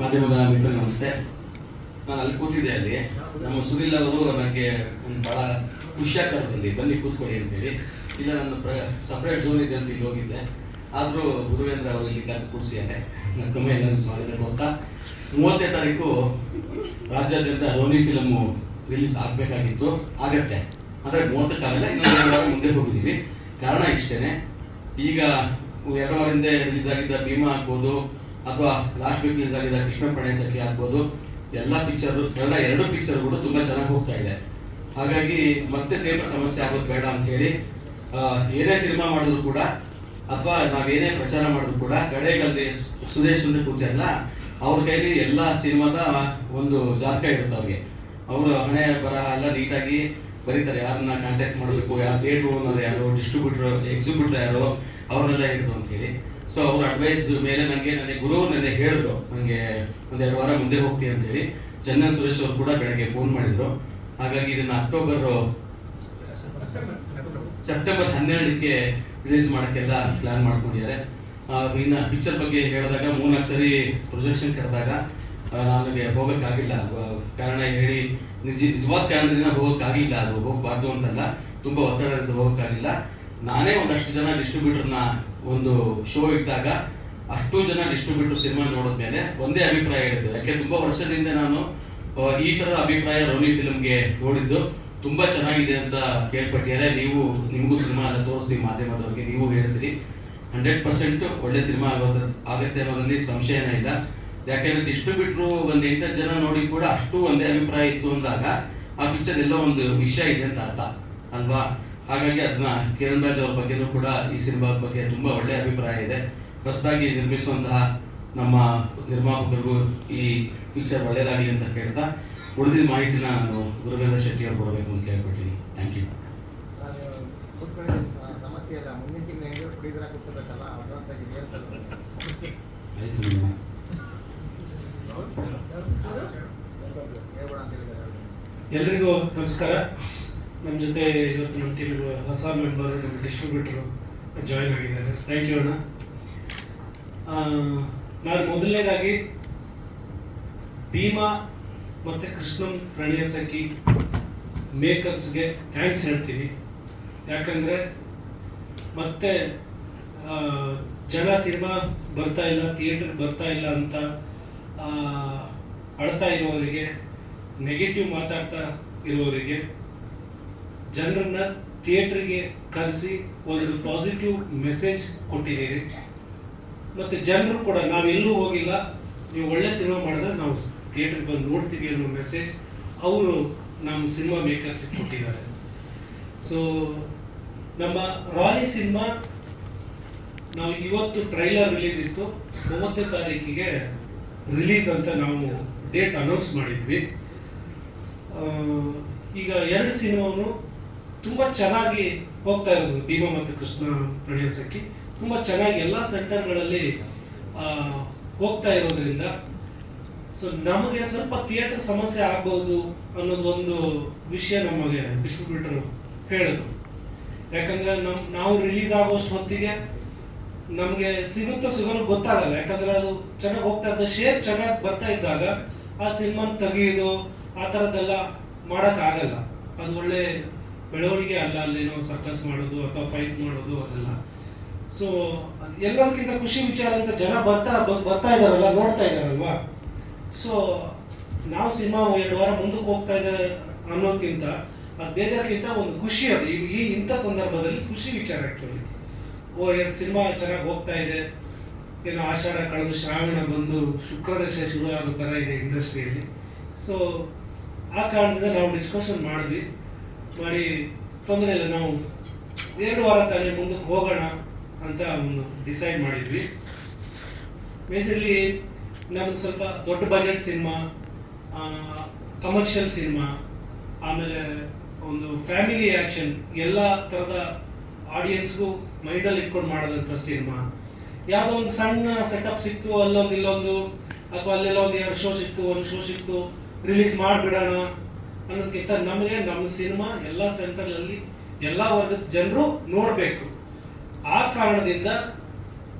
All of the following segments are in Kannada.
ಮಾಧ್ಯಮದ ಮಿತ್ರ ನಮಸ್ತೆ. ನಾನು ಅಲ್ಲಿ ಕೂತಿದ್ದೆ ಅಲ್ಲಿ. ನಮ್ಮ ಸುನಿಲ್ ಅವರು ನನಗೆ ಒಂದು ಭಾಳ ಖುಷಿಯಾಕಾರದಲ್ಲಿ ಬನ್ನಿ ಕೂತ್ಕೊಳ್ಳಿ ಅಂತೇಳಿ. ಇಲ್ಲ ನನ್ನ ಪ್ರ ಸಪ್ರೇಟ್ ಝೋನ್ ಇದೆ ಅಂತ ಇಲ್ಲಿ ಹೋಗಿದ್ದೆ. ಆದರೂ ಗುರುವೇಂದ್ರ ಅವರು ಇಲ್ಲಿ ಕರೆದು ಕೂಡಿಸಿದ್ದಾರೆ. ಮತ್ತೊಮ್ಮೆ ಎಲ್ಲರಿಗೂ ಸ್ವಾಗತ ಗೊತ್ತಾ ಮೂವತ್ತನೇ ತಾರೀಕು ರಾಜ್ಯಾದ್ಯಂತ ರೋನಿ ಫಿಲಮು ರಿಲೀಸ್ ಆಗಬೇಕಾಗಿತ್ತು. ಆಗತ್ತೆ. ಅಂದರೆ ಮೂವತ್ತಕ್ಕಾಗಲ್ಲ ಇನ್ನೊಂದು ವಾರ ಮುಂದೆ ಹೋಗಿದ್ದೀವಿ. ಕಾರಣ ಇಷ್ಟೇ ಈಗ ಎರಡು ವಾರ ಹಿಂದೆ ರಿಲೀಸ್ ಆಗಿದ್ದ ಭೀಮಾ ಆಗ್ಬೋದು ಅಥವಾ ಲಾಸ್ಟ್ ವೀಕ್ ಆಗಿದ್ದ ಕೃಷ್ಣ ಪ್ರಣಯ ಸಖಿ ಆಗ್ಬೋದು, ಎಲ್ಲ ಪಿಕ್ಚರ್ ಕನ್ನಡ ಎರಡು ಪಿಕ್ಚರ್ಗಳು ತುಂಬಾ ಚೆನ್ನಾಗಿ ಹೋಗ್ತಾ ಇದೆ. ಹಾಗಾಗಿ ಮತ್ತೆ ಥಿಯೇಟರ್ ಸಮಸ್ಯೆ ಆಗೋದು ಬೇಡ ಅಂತ ಹೇಳಿ ಏನೇ ಸಿನಿಮಾ ಮಾಡಿದ್ರು ಕೂಡ, ಅಥವಾ ನಾವೇನೇ ಪ್ರಚಾರ ಮಾಡಿದ್ರು ಕೂಡ ಗಡೆಗಲ್ಲಿ ಸುರೇಶ್ ಸುಂದರ್ ಕೂತಿಯಲ್ಲ ಅವ್ರ ಕೈಲಿ ಎಲ್ಲ ಸಿನಿಮಾದ ಒಂದು ಜಾತಕ ಇರುತ್ತೆ ಅವ್ರಿಗೆ. ಅವರು ಹಣೆ, ಬರಹ ಎಲ್ಲ ನೀಟಾಗಿ ಬರೀತಾರೆ. ಯಾರನ್ನ ಕಾಂಟ್ಯಾಕ್ಟ್ ಮಾಡಬೇಕು, ಯಾರು ಥಿಯೇಟ್ರು ಓನರ್ ಯಾರು ಡಿಸ್ಟ್ರಿಬ್ಯೂಟರ್ ಎಕ್ಸಿಬ್ಯೂಟರ್ ಯಾರು, ಅವ್ರನ್ನೆಲ್ಲ ಅಂತ ಹೇಳಿ. ಸೊ ಅವ್ರ ಅಡ್ವೈಸ್ ಮೇಲೆ ನನಗೆ ನನಗೆ ಗುರು ನನಗೆ ಹೇಳಿದ್ರು ನನಗೆ ಎರಡು ವಾರ ಮುಂದೆ ಹೋಗ್ತೀನಿ ಅಂತ ಹೇಳಿ. ಚಂದನ್ ಸುರೇಶ್ ಅವರು ಕೂಡ ಬೆಳಗ್ಗೆ ಫೋನ್ ಮಾಡಿದ್ರು. ಹಾಗಾಗಿ ಇದನ್ನ ಅಕ್ಟೋಬರ್ ಸೆಪ್ಟೆಂಬರ್ ಹನ್ನೆರಡಕ್ಕೆ ರಿಲೀಸ್ ಮಾಡೋಕ್ಕೆಲ್ಲ ಪ್ಲಾನ್ ಮಾಡ್ಕೊಂಡಿದ್ದಾರೆ. ಇನ್ನು ಪಿಕ್ಚರ್ ಬಗ್ಗೆ ಹೇಳಿದಾಗ ಮೂರ್ನಾಲ್ಕು ಸರಿ ಪ್ರೊಜೆಕ್ಷನ್ ಕರೆದಾಗ ನನಗೆ ಹೋಗೋಕ್ಕಾಗಿಲ್ಲ. ಕಾರಣ ಹೇಳಿ, ನಿಜ, ನಿಜವಾದ ಕಾರಣದಿಂದ ಹೋಗೋಕ್ಕಾಗಿಲ್ಲ. ಅದು ಹೋಗಬಾರ್ದು ಅಂತಲ್ಲ, ತುಂಬ ಒತ್ತಡದಿಂದ ಹೋಗೋಕ್ಕಾಗಿಲ್ಲ. ನಾನೇ ಒಂದಷ್ಟು ಜನ ಡಿಸ್ಟ್ರಿಬ್ಯೂಟರ್ನ ಒಂದು ಶೋ ಇಟ್ಟಾಗ ಅಷ್ಟು ಜನ ಡಿಸ್ಟ್ರಿಬ್ಯೂಟರ್ ಸಿನಿಮಾ ನೋಡಿದ್ಮೇಲೆ ಒಂದೇ ಅಭಿಪ್ರಾಯ ಹೇಳಿದ್ದು ಯಾಕೆ, ತುಂಬ ವರ್ಷದಿಂದ ನಾನು ಈ ಥರದ ಅಭಿಪ್ರಾಯ ರೋನಿ ಫಿಲ್ಮ್ಗೆ ನೋಡಿದ್ದು. ತುಂಬಾ ಚೆನ್ನಾಗಿದೆ ಅಂತ ಕೇಳ್ಪಟ್ಟಿದ್ದಾರೆ. ನೀವು, ನಿಮಗೂ ಸಿನಿಮಾ ಎಲ್ಲ ತೋರಿಸ್ತೀವಿ, ಮಾಧ್ಯಮದವ್ರಿಗೆ ನೀವು ಹೇಳ್ತೀರಿ. ಹಂಡ್ರೆಡ್ ಪರ್ಸೆಂಟ್ ಒಳ್ಳೆ ಸಿನಿಮಾ ಆಗೋದ್ರ ಆಗುತ್ತೆ ಅನ್ನೋದ್ರಲ್ಲಿ ಸಂಶಯನೇ ಇಲ್ಲ. ಯಾಕೆಂದ್ರೆ ಡಿಸ್ಟ್ರಿಬ್ಯೂಟ್ರು ಒಂದು ಎಂಟತ್ತು ಜನ ನೋಡಿ ಕೂಡ ಅಷ್ಟು ಒಂದೇ ಅಭಿಪ್ರಾಯ ಇತ್ತು ಅಂದಾಗ ಆ ಪಿಕ್ಚರ್ ಎಲ್ಲೋ ಒಂದು ವಿಷಯ ಇದೆ ಅಂತ ಅರ್ಥ. ಅಲ್ವಾ? ಹಾಗಾಗಿ ಅದನ್ನ ಕಿರಣ್ ರಾಜ್ ಅವ್ರ ಬಗ್ಗೆನೂ ಕೂಡ ಈ ಸಿನಿಮಾದ ಬಗ್ಗೆ ತುಂಬಾ ಒಳ್ಳೆ ಅಭಿಪ್ರಾಯ ಇದೆ. ಹೊಸದಾಗಿ ನಿರ್ಮಿಸುವಂತಹ ನಮ್ಮ ನಿರ್ಮಾಪಕರಿಗೂ ಈ ಪಿಕ್ಚರ್ ಒಳ್ಳೆಯದಾಗಲಿ ಅಂತ ಕೇಳ್ತಾ ಉಳಿದಿದ್ದ ಮಾಹಿತಿನ ನಾನು ಗುರುವೇಂದ್ರ ಶೆಟ್ಟಿ ಅವ್ರು ಕೊಡಬೇಕು ಅಂತ ಥ್ಯಾಂಕ್ ಯು. ಎಲ್ರಿಗೂ ನಮಸ್ಕಾರ. ನಮ್ಮ ಜೊತೆ ಇವತ್ತು ನಮ್ಮ ಟೀಮ್ ಹೊಸ ಮೆಂಬರ್ ನಮ್ಮ ಡಿಸ್ಟ್ರಿಬ್ಯೂಟರ್ ಜಾಯ್ನ್ ಆಗಿದ್ದಾರೆ. ಥ್ಯಾಂಕ್ ಯು ಅಣ್ಣ. ನಾನು ಮೊದಲನೇದಾಗಿ ಭೀಮಾ ಮತ್ತು ಕೃಷ್ಣನ್ ಪ್ರಣಯ ಸಖಿ ಮೇಕರ್ಸ್ಗೆ ಥ್ಯಾಂಕ್ಸ್ ಹೇಳ್ತೀವಿ ಯಾಕಂದರೆ ಮತ್ತೆ ಜನ ಸಿನಿಮಾ ಬರ್ತಾ ಇಲ್ಲ ಥಿಯೇಟರ್ ಬರ್ತಾ ಇಲ್ಲ ಅಂತ ಅಳ್ತಾ ಇರೋರಿಗೆ ನೆಗೆಟಿವ್ ಮಾತಾಡ್ತಾ ಇರುವವರಿಗೆ ಜನರನ್ನ ಥಿಯೇಟ್ರಿಗೆ ಕರೆಸಿ ಒಂದು ಪಾಸಿಟಿವ್ ಮೆಸೇಜ್ ಕೊಟ್ಟಿದ್ದೀರಿ. ಮತ್ತು ಜನರು ಕೂಡ, ನಾವೆಲ್ಲೂ ಹೋಗಿಲ್ಲ. ನೀವು ಒಳ್ಳೆ ಸಿನಿಮಾ ಮಾಡಿದ್ರೆ ನಾವು ಥಿಯೇಟ್ರಿಗೆ ಬಂದು ನೋಡ್ತೀವಿ ಅನ್ನೋ ಮೆಸೇಜ್ ಅವರು ನಮ್ಮ ಸಿನಿಮಾ ಮೇಕರ್ಸ್ ಕೊಟ್ಟಿದ್ದಾರೆ. ಸೊ ನಮ್ಮ ರಾಲಿ ಸಿನಿಮಾ ನಾವು ಇವತ್ತು ಟ್ರೈಲರ್ ರಿಲೀಸ್ ಇತ್ತು. ಒಂಬತ್ತು ತಾರೀಕಿಗೆ ರಿಲೀಸ್ ಅಂತ ನಾವು ಡೇಟ್ ಅನೌನ್ಸ್ ಮಾಡಿದ್ವಿ. ಈಗ ಎರಡು ಸಿನಿಮಾನು ತುಂಬ ಚೆನ್ನಾಗಿ ಹೋಗ್ತಾ ಇರೋದು ಭೀಮ ಮತ್ತು ಕೃಷ್ಣ ಪ್ರಣಯ ತುಂಬಾ ತುಂಬ ಚೆನ್ನಾಗಿ ಎಲ್ಲ ಸೆಂಟರ್ಗಳಲ್ಲಿ ಹೋಗ್ತಾ ಇರೋದ್ರಿಂದ. ಸೊ ನಮಗೆ ಸ್ವಲ್ಪ ಥಿಯೇಟರ್ ಸಮಸ್ಯೆ ಆಗ್ಬೋದು ಅನ್ನೋದೊಂದು ವಿಷಯ ನಮಗೆ ಡಿಸ್ಟ್ರಿಬ್ಯೂಟರ್ ಹೇಳಿದ್ರು. ಯಾಕಂದ್ರೆ ನಮ್, ನಾವು ರಿಲೀಸ್ ಆಗೋಷ್ಟು ಹೊತ್ತಿಗೆ ನಮಗೆ ಸಿಗುತ್ತೋ ಸಿಗಲು ಗೊತ್ತಾಗಲ್ಲ. ಯಾಕಂದ್ರೆ ಅದು ಚೆನ್ನಾಗಿ ಹೋಗ್ತಾ ಇದ್ದ ಶೇರ್ ಚೆನ್ನಾಗಿ ಬರ್ತಾ ಇದ್ದಾಗ ಆ ಸಿನಿಮಾನ ತೆಗೆಯೋದು, ಆ ಥರದ್ದೆಲ್ಲ ಆಗಲ್ಲ ಅದು ಒಳ್ಳೆ ಬೆಳವಣಿಗೆ ಅಲ್ಲ, ಅಲ್ಲೇನೋ ಸರ್ಕಸ್ ಮಾಡೋದು ಅಥವಾ ಫೈಟ್ ಮಾಡೋದು ಅದೆಲ್ಲ. ಸೊ ಎಲ್ಲದಕ್ಕಿಂತ ಖುಷಿ ವಿಚಾರ ಅಂತ ಜನ ಬರ್ತಾ ಬರ್ತಾ ಇದಾರಲ್ಲ, ನೋಡ್ತಾ ಇದಾರಲ್ವಾ? ಸೊ ನಾವು ಸಿನಿಮಾ ಎರಡು ವಾರ ಮುಂದಕ್ಕೆ ಹೋಗ್ತಾ ಇದ್ದಾರೆ ಅನ್ನೋದಕ್ಕಿಂತ ಅದು ಬೇಜಾರಕ್ಕಿಂತ ಒಂದು ಖುಷಿ ಅದು. ಈ ಇಂಥ ಸಂದರ್ಭದಲ್ಲಿ ಖುಷಿ ವಿಚಾರ ಆ್ಯಕ್ಚುಲಿ ಓ, ಎರಡು ಸಿನಿಮಾ ಚೆನ್ನಾಗಿ ಹೋಗ್ತಾ ಇದೆ. ಏನೋ ಆಷಾಢ ಕಳೆದು ಶ್ರಾವಣ ಬಂದು ಶುಕ್ರದಶ ಶುರು ಆಗೋ ಥರ ಇದೆ ಇಂಡಸ್ಟ್ರಿಯಲ್ಲಿ ಸೊ ಆ ಕಾರಣದಿಂದ ನಾವು ಡಿಸ್ಕಷನ್ ಮಾಡಿದ್ವಿ. ಮಾಡಿ ತೊಂದರೆ ಇಲ್ಲ, ನಾವು ಎರಡು ವಾರ ತಾನೇ ಮುಂದಕ್ಕೆ ಹೋಗೋಣ ಅಂತ ಒಂದು ಡಿಸೈಡ್ ಮಾಡಿದ್ವಿ. ಮೇಜರ್ಲಿ ನಮ್ದು ಸ್ವಲ್ಪ ದೊಡ್ಡ ಬಜೆಟ್ ಸಿನಿಮಾ ಕಮರ್ಷಿಯಲ್ ಸಿನಿಮಾ ಆಮೇಲೆ ಒಂದು ಫ್ಯಾಮಿಲಿ ಆ್ಯಕ್ಷನ್ ಎಲ್ಲ ಥರದ ಆಡಿಯನ್ಸ್ಗೂ ಮೈಂಡಲ್ಲಿ ಇಟ್ಕೊಂಡು ಮಾಡೋದಂಥ ಸಿನಿಮಾ ಯಾವುದೋ ಒಂದು ಸಣ್ಣ ಸೆಟಪ್ ಸಿಕ್ತು, ಅಲ್ಲೊಂದು ಇಲ್ಲೊಂದು, ಅಥವಾ ಅಲ್ಲೆಲ್ಲ ಒಂದು ಎರಡು ಶೋ ಸಿಕ್ತು, ಒಂದು ಶೋ ಸಿಕ್ತು ರಿಲೀಸ್ ಮಾಡಿಬಿಡೋಣ ಅನ್ನೋದಕ್ಕಿಂತ ನಮಗೆ ನಮ್ಮ ಸಿನಿಮಾ ಎಲ್ಲ ಸೆಂಟರ್ನಲ್ಲಿ ಎಲ್ಲ ವರ್ಗದ ಜನರು ನೋಡಬೇಕು. ಆ ಕಾರಣದಿಂದ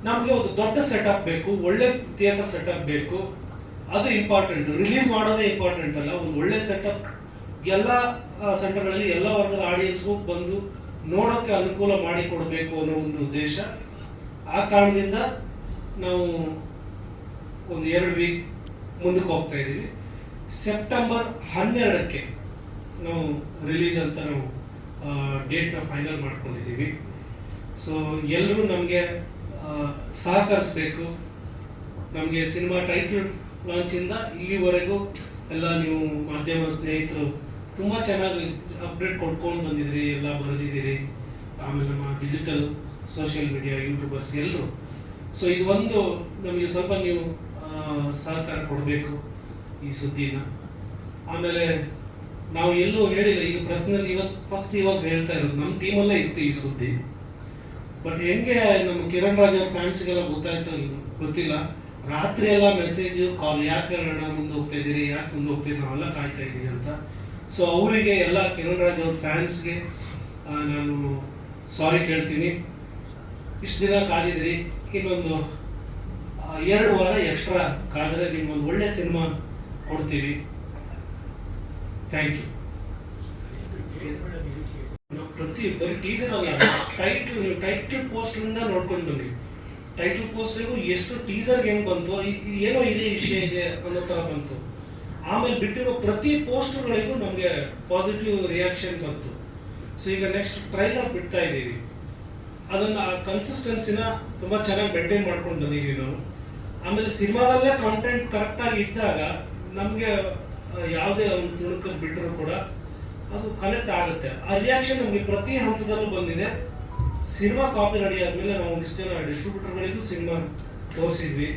ನಮಗೆ ಒಂದು ದೊಡ್ಡ ಸೆಟಪ್ ಬೇಕು, ಒಳ್ಳೆ ಥಿಯೇಟರ್ ಸೆಟಪ್ ಬೇಕು. ಅದು ಇಂಪಾರ್ಟೆಂಟ್ ರಿಲೀಸ್ ಮಾಡೋದೇ ಇಂಪಾರ್ಟೆಂಟ್ ಅಲ್ಲ. ಒಂದು ಒಳ್ಳೆ ಸೆಟಪ್ ಎಲ್ಲ ಸೆಂಟರ್ಗಳಲ್ಲಿ ಎಲ್ಲ ವರ್ಗದ ಆಡಿಯನ್ಸ್ಗೂ ಬಂದು ನೋಡೋಕ್ಕೆ ಅನುಕೂಲ ಮಾಡಿ ಕೊಡಬೇಕು ಅನ್ನೋ ಒಂದು ಉದ್ದೇಶ. ಆ ಕಾರಣದಿಂದ ನಾವು ಒಂದು ಎರಡು ವೀಕ್ ಮುಂದಕ್ಕೆ ಹೋಗ್ತಾ ಇದ್ದೀವಿ. ಸೆಪ್ಟೆಂಬರ್ ಹನ್ನೆರಡಕ್ಕೆ ನಾವು ರಿಲೀಸ್ ಅಂತ ನಾವು ಡೇಟ್ನ ಫೈನಲ್ ಮಾಡ್ಕೊಂಡಿದ್ದೀವಿ. ಸೊ ಎಲ್ಲರೂ ನಮಗೆ ಸಹಕರಿಸ್ಬೇಕು. ನಮಗೆ ಸಿನಿಮಾ ಟೈಟಲ್ ಲಾಂಚಿಂದ ಇಲ್ಲಿವರೆಗೂ ಎಲ್ಲ ನೀವು ಮಾಧ್ಯಮ ಸ್ನೇಹಿತರು ತುಂಬ ಚೆನ್ನಾಗಿ ಅಪ್ಡೇಟ್ ಕೊಟ್ಕೊಂಡು ಬಂದಿದ್ದೀರಿ, ಎಲ್ಲ ಬರೆದಿದ್ದೀರಿ. ಆಮೇಲೆ ನಮ್ಮ ಡಿಜಿಟಲ್ ಸೋಷಿಯಲ್ ಮೀಡಿಯಾ ಯೂಟ್ಯೂಬರ್ಸ್ ಎಲ್ಲರೂ ಸೊ ಇದು ಒಂದು ನಮಗೆ ಸ್ವಲ್ಪ ನೀವು ಸಹಕಾರ ಕೊಡಬೇಕು ಈ ಸುದ್ದಿನ. ಆಮೇಲೆ ನಾವು ಎಲ್ಲೂ ಹೇಳಿಲ್ಲ ಈಗ ಪ್ರಶ್ನೆಯಲ್ಲಿ ಇವತ್ತು ಫಸ್ಟ್ ಇವಾಗ ಹೇಳ್ತಾ ಇರೋದು ನಮ್ಮ ಟೀಮಲ್ಲೇ ಇತ್ತು ಈ ಸುದ್ದಿ. ಬಟ್ ಹೆಂಗೆ ನಮ್ಮ ಕಿರಣ್ ರಾಜ್ ಅವ್ರ ಫ್ಯಾನ್ಸ್ಗೆಲ್ಲ ಗೊತ್ತಾಯ್ತು ಗೊತ್ತಿಲ್ಲ. ರಾತ್ರಿ ಎಲ್ಲ ಮೆಸೇಜ್ ಕಾಲ್ ಯಾಕೆ ಅಣ್ಣ ಮುಂದೆ ಹೋಗ್ತಾ ಇದ್ದೀರಿ, ಯಾಕೆ ಮುಂದೆ ಹೋಗ್ತೀರಿ ನಾವೆಲ್ಲ ಕಾಯ್ತಾ ಇದ್ದೀವಿ ಅಂತ. ಸೊ ಅವರಿಗೆ ಎಲ್ಲ ಕಿರಣ್ ರಾಜ್ ಅವ್ರ ಫ್ಯಾನ್ಸ್ಗೆ ನಾನು ಸಾರಿ ಕೇಳ್ತೀನಿ. ಇಷ್ಟು ದಿನ ಕಾದಿದ್ರಿ, ಇನ್ನೊಂದು ಎರಡು ವಾರ ಎಕ್ಸ್ಟ್ರಾ ಕಾದರೆ ನಿಮ್ಗೊಂದು ಒಳ್ಳೆ ಸಿನಿಮಾ ಕೊಡ್ತೀವಿ. ಥ್ಯಾಂಕ್ ಯು ಪ್ರತಿ ಬರೀ ಟೀಸರ್ ಅಲ್ಲ ಟೈಟಲ್ ನೀವು ಟೈಟಲ್ ಪೋಸ್ಟ್ರಿಂದ ನೋಡ್ಕೊಂಡು ಬನ್ನಿ. ಟೈಟಲ್ ಪೋಸ್ಟ್ರಿಗೂ ಎಷ್ಟು ಟೀಸರ್ ಹೆಂಗೆ ಬಂತು ಇದ್- ಏನೋ ಇದೆ ವಿಷಯ ಇದೆ ಅನ್ನೋ ಥರ ಬಂತು. ಆಮೇಲೆ ಬಿಟ್ಟಿರೋ ಪ್ರತಿ ಪೋಸ್ಟರ್ಗಳಿಗೂ ನಮಗೆ ಪಾಸಿಟಿವ್ ರಿಯಾಕ್ಷನ್ ಬಂತು. ಸೊ ಈಗ ನೆಕ್ಸ್ಟ್ ಟ್ರೈಲರ್ ಬಿಡ್ತಾ ಇದ್ದೀವಿ. ಅದನ್ನ ಆ ಕನ್ಸಿಸ್ಟೆನ್ಸಿನ ತುಂಬ ಚೆನ್ನಾಗಿ ಮೇಂಟೈನ್ ಮಾಡ್ಕೊಂಡು ಬಂದಿದ್ದೀವಿ ನಾವು. ಆಮೇಲೆ ಸಿನಿಮಾದಲ್ಲೇ ಕಾಂಟೆಂಟ್ ಕರೆಕ್ಟಾಗಿ ಇದ್ದಾಗ ನಮಗೆ ಯಾವುದೇ ಒಂದು ತುಣುಕ ಬಿಟ್ಟರೂ ಕೂಡ ಅದು ಕನೆಕ್ಟ್ ಆಗುತ್ತೆ. ಆ ರಿಯಾಕ್ಷನ್ ನಮಗೆ ಪ್ರತಿ ಹಂತದಲ್ಲೂ ಬಂದಿದೆ. ಸಿನಿಮಾ ಕಾಪಿ ರೆಡಿ ಆದಮೇಲೆ ನಾವು ಒಂದಿಷ್ಟು ಜನ ಡಿಸ್ಟ್ರಿಬ್ಯೂಟರ್ಗಳಿಗೂ ಸಿನಿಮಾ ತೋರಿಸಿದ್ವಿ.